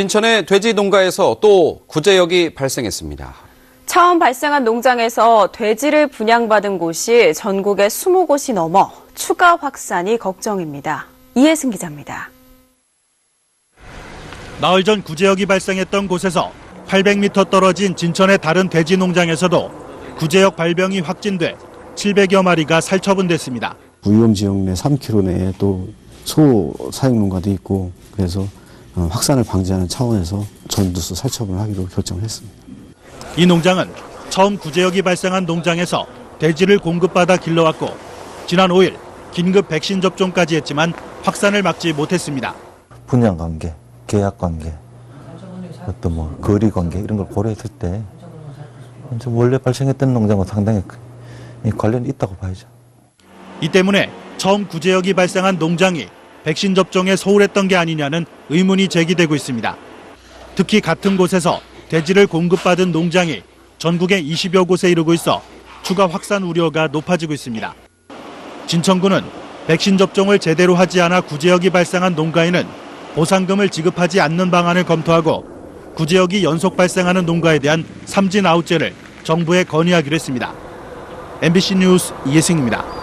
진천의 돼지 농가에서 또 구제역이 발생했습니다. 처음 발생한 농장에서 돼지를 분양받은 곳이 전국에 20곳이 넘어 추가 확산이 걱정입니다. 이혜승 기자입니다. 나흘 전 구제역이 발생했던 곳에서 800m 떨어진 진천의 다른 돼지 농장에서도 구제역 발병이 확진돼 700여 마리가 살처분됐습니다. 위험 지역 내 3km 내에 또 소 사육 농가도 있고 그래서 어, 확산을 방지하는 차원에서 전두수 살처분을 하기로 결정했습니다. 이 농장은 처음 구제역이 발생한 농장에서 돼지를 공급받아 길러왔고 지난 5일 긴급 백신 접종까지 했지만 확산을 막지 못했습니다. 분양 관계, 계약 관계, 어떤 뭐 거리 관계 이런 걸 고려했을 때 원래 발생했던 농장과 상당히 그- 이 관련이 있다고 봐야죠. 이 때문에 처음 구제역이 발생한 농장이 백신 접종에 소홀했던 게 아니냐는 의문이 제기되고 있습니다. 특히 같은 곳에서 돼지를 공급받은 농장이 전국에 20여 곳에 이르고 있어 추가 확산 우려가 높아지고 있습니다. 진천구는 백신 접종을 제대로 하지 않아 구제역이 발생한 농가에는 보상금을 지급하지 않는 방안을 검토하고 구제역이 연속 발생하는 농가에 대한 삼진 아웃제를 정부에 건의하기로 했습니다. MBC 뉴스 이혜승입니다.